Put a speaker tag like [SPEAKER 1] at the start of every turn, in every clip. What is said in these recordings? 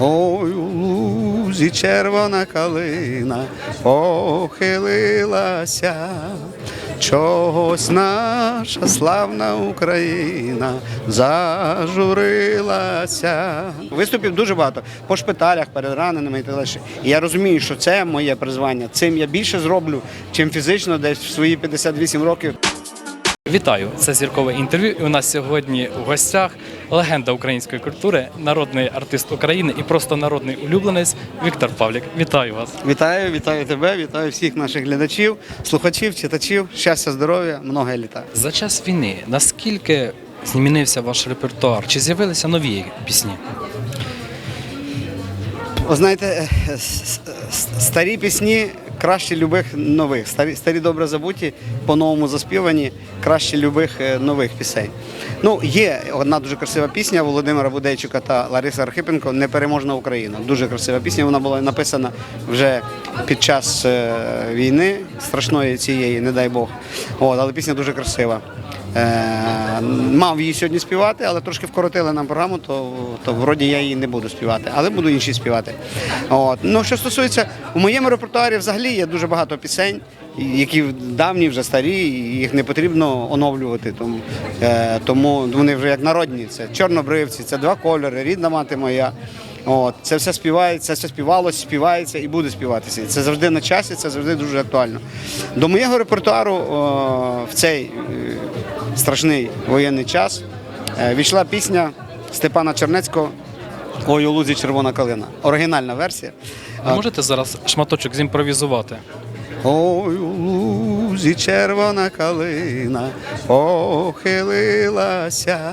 [SPEAKER 1] Ой, у лузі червона калина похилилася. Чогось наша славна Україна зажурилася. Виступів дуже багато по шпиталях, перед раненими і так. І я розумію, що це моє призвання. Цим я більше зроблю, чим фізично, десь в свої 58 років.
[SPEAKER 2] Вітаю! Це зіркове інтерв'ю. І у нас сьогодні у гостях легенда української культури, народний артист України і просто народний улюбленець Віктор Павлік. Вітаю вас!
[SPEAKER 1] Вітаю, вітаю тебе, вітаю всіх наших глядачів, слухачів, читачів. Щастя, здоров'я, много літа.
[SPEAKER 2] За час війни наскільки змінився ваш репертуар? Чи з'явилися нові пісні?
[SPEAKER 1] Ви знаєте, е, старі пісні краще любих нових. Старі, старі добре забуті, по-новому заспівані, краще любих е, нових пісень. Ну, є одна дуже красива пісня Володимира Будейчука та Лариси Архипенко Непереможна Україна. Дуже красива пісня. Вона була написана вже під час е, війни, страшної цієї, не дай Бог. От, але пісня дуже красива. Е, мав її сьогодні співати, але трошки вкоротили нам програму, то, то вроді я її не буду співати, але буду інші співати. От. Ну, що стосується, у моєму репертуарі взагалі є дуже багато пісень, які давні, вже старі, і їх не потрібно оновлювати. Тому, е, тому вони вже як народні. Це чорнобривці, це два кольори, рідна мати моя. От, це все співається, це все співалось, співається і буде співатися. Це завжди на часі, це завжди дуже актуально. До моєго репертуару о, в цей е, страшний воєнний час е, війшла пісня Степана Чернецького Ой, у лузі червона калина. Оригінальна версія.
[SPEAKER 2] А можете зараз шматочок зімпровізувати?
[SPEAKER 1] Ой, у лузі червона калина похилилася,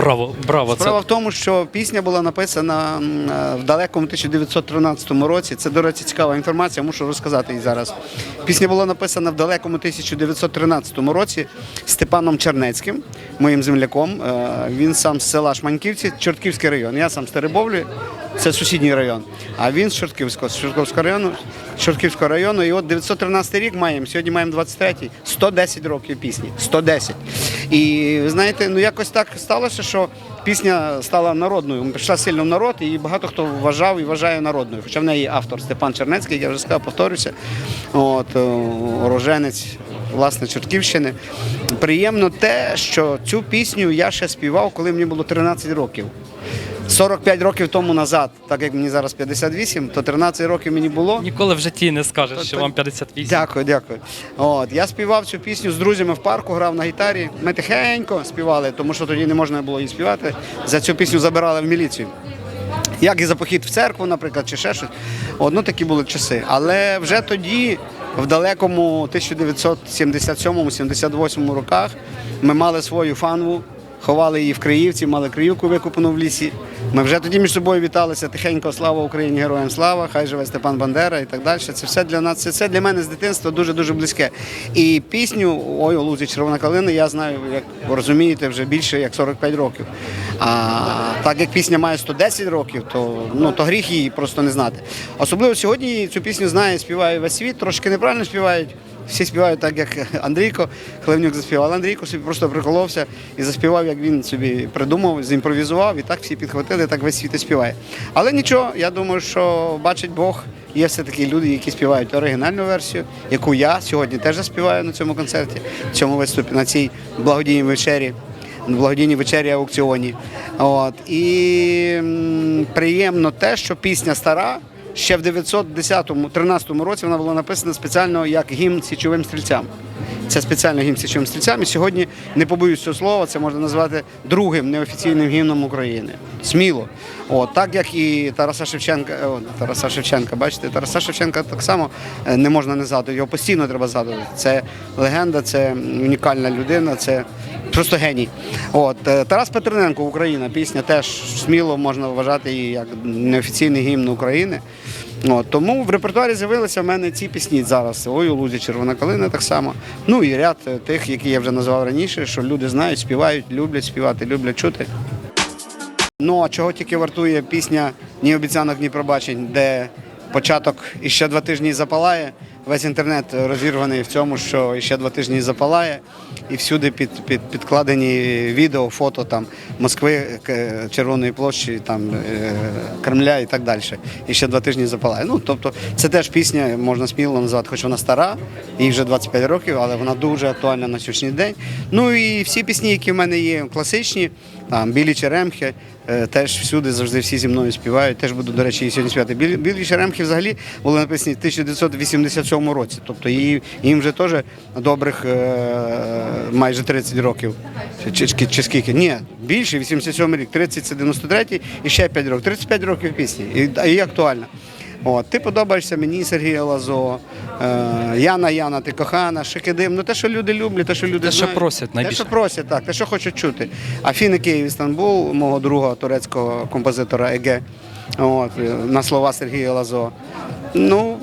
[SPEAKER 2] Браво, браво! Це
[SPEAKER 1] в тому, що пісня була написана е, в далекому 1913 році. Це, до речі, цікава інформація, мушу розказати її зараз. Пісня була написана в далекому 1913 році Степаном Чернецьким, моїм земляком. Е, Він сам з села Шманьківці, Чортківський район. Я сам з Теребовлі, це сусідній район. А він з Чортківського, з Чортківського району, Чортківського району. І от 913 рік маємо, сьогодні маємо 23-й, 110 років пісні. 110. І ви знаєте, ну якось так сталося, що пісня стала народною. Пішла сильно в народ, і багато хто вважав і вважає народною. Хоча в неї автор Степан Чернецький, я вже сказав, повторюся. От, е, уроженець власне Чортківщини. Приємно те, що цю пісню я ще співав, коли мені було 13 років. 45 років тому назад, так як мені зараз 58, то 13 років мені було.
[SPEAKER 2] ніколи в житті не скажеш, що вам 58.
[SPEAKER 1] Дякую, дякую. От я співав цю пісню з друзями в парку, грав на гітарі. Ми тихенько співали, тому що тоді не можна було її співати. За цю пісню забирали в міліцію. Як і за похід в церкву, наприклад, чи ще щось. От, ну, такі були часи. Але вже тоді, в далекому 1977-78 роках, ми мали свою фанву, ховали її в Криївці, мали Криївку викопану в лісі. Ми вже тоді між собою віталися тихенько, слава Україні, героям слава, хай живе Степан Бандера і так далі. Це все для нас, це, це для мене з дитинства дуже-дуже близьке. І пісню Ой, лузі червона калина я знаю, як ви розумієте, вже більше як 45 років. А так як пісня має 110 років, то, ну, то гріх її просто не знати. Особливо сьогодні цю пісню знає, співає весь світ, трошки неправильно співають. Всі співають так, як Андрійко Хлевнюк заспівав. Андрійко собі просто приколовся і заспівав, як він собі придумав, зімпровізував, і так всі підхватили, так весь світ і співає. Але нічого, я думаю, що бачить Бог, є все-таки люди, які співають оригінальну версію, яку я сьогодні теж заспіваю на цьому концерті, в цьому виступі, на цій благодійній вечері. на Благодійній вечері аукціоні. От. І м, приємно те, що пісня стара. Ще в 910-13 році вона була написана спеціально як гімн січовим стрільцям. Це спеціально гімн січовим стрільцям. І сьогодні не побоюсь цього слова, це можна назвати другим неофіційним гімном України. Сміло. От, так як і Тараса Шевченка, о, Тараса Шевченка, бачите, Тараса Шевченка так само е, не можна не згадувати, його постійно треба згадувати. Це легенда, це унікальна людина, це просто геній. От, е, Тарас Петрененко, Україна, пісня теж сміло можна вважати її як неофіційний гімн України. От, тому в репертуарі з'явилися в мене ці пісні зараз. Ой, у лузі червона калина так само. Ну і ряд е, тих, які я вже назвав раніше, що люди знають, співають, люблять співати, люблять чути. Ну а чого тільки вартує пісня Ні обіцянок, ні пробачень, де початок іще два тижні запалає. Весь інтернет розірваний в цьому, що іще два тижні запалає, і всюди під, під, підкладені відео, фото там Москви, Червоної площі, там е, Кремля і так далі. І ще два тижні запалає. Ну тобто, це теж пісня, можна сміло назвати, хоч вона стара, їй вже 25 років, але вона дуже актуальна на сьогоднішній день. Ну і всі пісні, які в мене є класичні, там білі черемхи, е, теж всюди завжди всі зі мною співають. Теж буду, до речі, і сьогодні співати. Білі, білі черемхи взагалі були написані в 1987 році. Тобто її, їм вже теж добрих е, майже 30 років. Чи, чи, чи скільки? Ні, більше, 87 рік, 30 це 93 і ще 5 років. 35 років пісні. І, і актуальна. От, ти подобаєшся мені, Сергія Лазо, е, Яна Яна, ти кохана, Шикидим. Ну те, що люди люблять, те, що люди
[SPEAKER 2] Те, що
[SPEAKER 1] знають.
[SPEAKER 2] просять
[SPEAKER 1] Те, що просять, так, те, що хочуть чути. Афіни Київ Істанбул, мого друга турецького композитора Еге, от, на слова Сергія Лазо. Ну,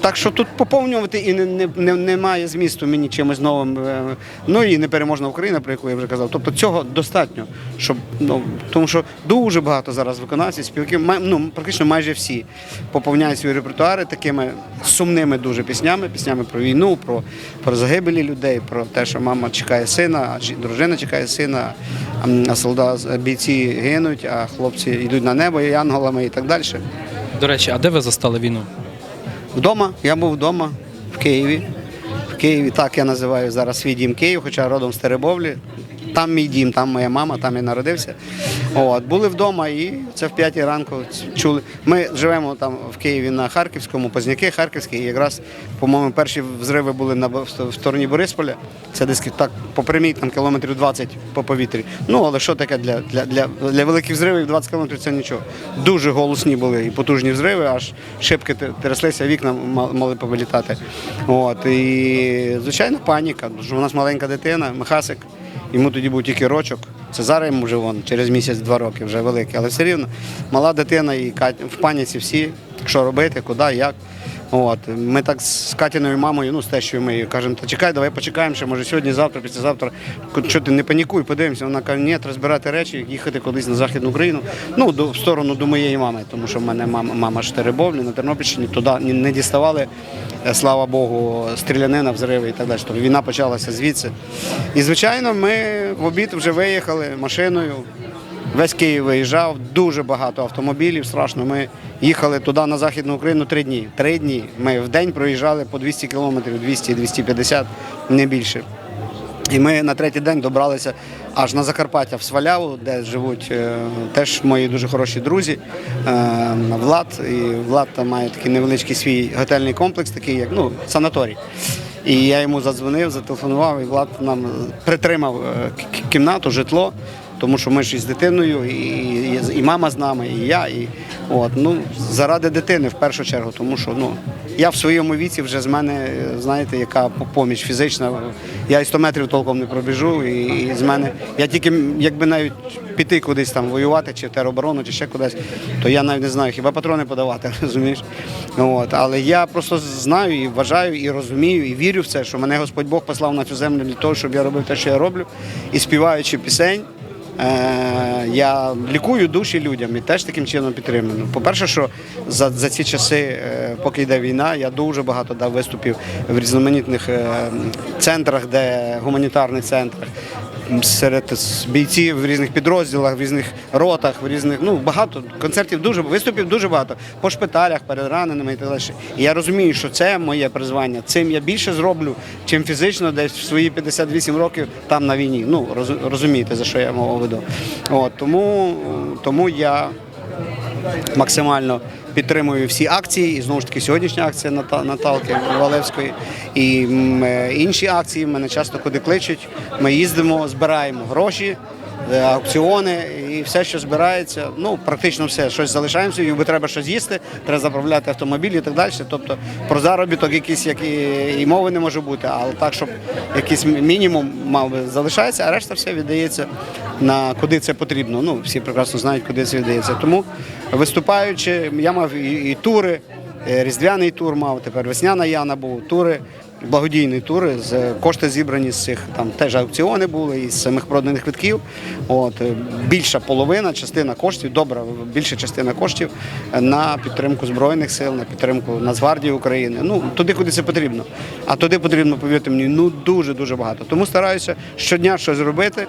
[SPEAKER 1] так що тут поповнювати і не, не, не, немає змісту мені чимось новим. е, Ну і непереможна Україна, про яку я вже казав. Тобто цього достатньо, щоб ну тому що дуже багато зараз виконавців, співаків, ну практично майже всі поповняють свої репертуари такими сумними дуже піснями, піснями про війну, про, про загибелі людей, про те, що мама чекає сина, а дружина чекає сина, а солдат бійці гинуть, а хлопці йдуть на небо і янголами і так далі.
[SPEAKER 2] До речі, а де ви застали війну?
[SPEAKER 1] Вдома, я був вдома в Києві. В Києві так я називаю зараз свій дім Київ, хоча родом з Теребовлі. Там мій дім, там моя мама, там я народився. От, були вдома і це в п'ятій ранку чули. Ми живемо там в Києві на Харківському, Позняки, Харківський, і якраз, по-моєму, перші взриви були на в стороні Борисполя. Це десь так по прямій там кілометрів 20 по повітрі. Ну але що таке для, для, для, для великих взривів 20 кілометрів це нічого. Дуже голосні були і потужні взриви, аж шибки тряслися, вікна мали повилітати. От, і звичайно паніка, тому що у нас маленька дитина, Михасик. Йому тоді був тільки рочок. Це зараз йому вже вон через місяць-два роки вже великий, але все рівно мала дитина і в паніці всі, що робити, куди, як. От. Ми так з Катіною мамою, ну з тещою ми кажемо, та чекай, давай почекаємо, ще може сьогодні, завтра, післязавтра. Що ти не панікуй, подивимося. Вона каже, ні, треба збирати речі, їхати кудись на Західну Україну. Ну, до, в сторону до моєї мами, тому що в мене мама, мама ж на Тернопільщині, туди не- не діставали, е, слава Богу, стрілянина, взриви і так далі. Тобто війна почалася звідси. І, звичайно, ми в обід вже виїхали машиною. Весь Київ виїжджав, дуже багато автомобілів, страшно. Ми їхали туди на Західну Україну три дні. Три дні. Ми в день проїжджали по 200 кілометрів, 200-250, не більше. І ми на третій день добралися аж на Закарпаття в Сваляву, де живуть е, теж мої дуже хороші друзі. Е, Влад. І Влад там має такий невеличкий свій готельний комплекс, такий як ну, санаторій. І я йому задзвонив, зателефонував, і Влад нам притримав е, кімнату, житло. Тому що ми ж із дитиною, і, і, мама з нами, і я. І, от, ну, заради дитини в першу чергу, тому що ну, я в своєму віці вже з мене, знаєте, яка поміч фізична. Я і 100 метрів толком не пробіжу, і, і з мене, я тільки якби навіть піти кудись там воювати, чи в тероборону, чи ще кудись, то я навіть не знаю, хіба патрони подавати, розумієш? От, але я просто знаю і вважаю, і розумію, і вірю в це, що мене Господь Бог послав на цю землю для того, щоб я робив те, що я роблю, і співаючи пісень. Е, я лікую душі людям і теж таким чином підтримую. Ну, По-перше, що за, за ці часи, е, поки йде війна, я дуже багато дав виступів в різноманітних е, центрах, де гуманітарних центрах. Серед бійців в різних підрозділах, в різних ротах, в різних ну багато концертів, дуже виступів дуже багато по шпиталях, перед раненими і так далі. І я розумію, що це моє призвання. Цим я більше зроблю, чим фізично, десь в свої 58 років там на війні. Ну роз- розумієте за що я мову веду. От тому, тому я максимально підтримую всі акції. І знову ж таки, сьогоднішня акція Наталки Валевської і е, інші акції мене часто куди кличуть. Ми їздимо, збираємо гроші. Е, Аукціони і все, що збирається, ну практично все, щось залишаємося, якби треба щось їсти, треба заправляти автомобіль і так далі. Тобто про заробіток якийсь як і, і мови не може бути, але так, щоб якийсь мінімум мав би залишається, а решта все віддається на куди це потрібно. Ну всі прекрасно знають, куди це віддається. Тому виступаючи, я мав і, і тури. е, різдвяний тур мав, тепер весняна Яна був, тури, благодійні тури. З кошти зібрані з цих там теж аукціони були із самих проданих квитків. От е, більша половина, частина коштів, добра, більша частина коштів на підтримку збройних сил, на підтримку Нацгвардії України. Ну туди, куди це потрібно. А туди потрібно, повірте мені, ну дуже дуже багато. Тому стараюся щодня щось робити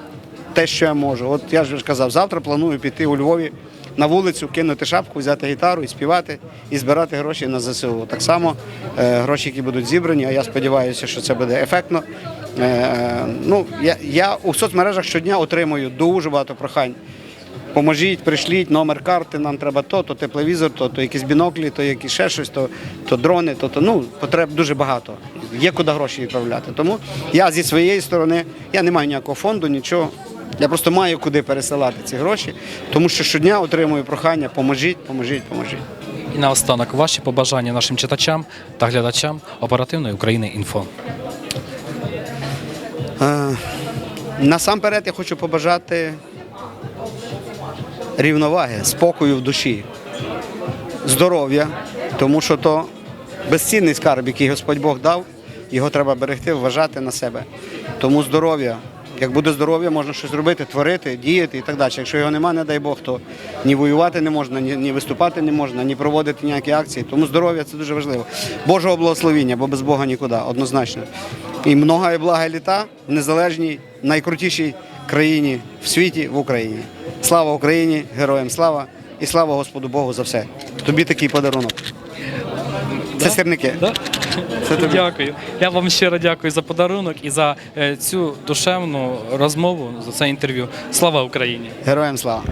[SPEAKER 1] те, що я можу. От я ж казав, завтра планую піти у Львові на вулицю, кинути шапку, взяти гітару і співати, і збирати гроші на ЗСУ. Так само е, гроші, які будуть зібрані, а я сподіваюся, що це буде ефектно. Е, ну, я, я у соцмережах щодня отримую дуже багато прохань. Поможіть, пришліть номер карти, нам треба то, то тепловізор, то, то якісь біноклі, то якісь ще щось, то, то дрони, то, то ну, потреб дуже багато. Є куди гроші відправляти. Тому я зі своєї сторони, я не маю ніякого фонду, нічого. Я просто маю куди пересилати ці гроші, тому що щодня отримую прохання, поможіть, поможіть, поможіть.
[SPEAKER 2] І наостанок ваші побажання нашим читачам та глядачам оперативної України інфо.
[SPEAKER 1] Е, Насамперед я хочу побажати рівноваги, спокою в душі, здоров'я, тому що то безцінний скарб, який Господь Бог дав, його треба берегти, вважати на себе. Тому здоров'я. Як буде здоров'я, можна щось робити, творити, діяти і так далі. Якщо його немає, не дай Бог, то ні воювати не можна, ні, ні виступати не можна, ні проводити ніякі акції. Тому здоров'я це дуже важливо. Божого благословіння, бо без Бога нікуди, однозначно. І много і блага літа в незалежній, найкрутішій країні в світі в Україні. Слава Україні, героям слава і слава Господу Богу за все. Тобі такий подарунок. Це сірники.
[SPEAKER 2] Дякую. Я вам щиро дякую за подарунок і за е, цю душевну розмову, за це інтерв'ю. Слава Україні!
[SPEAKER 1] Героям слава.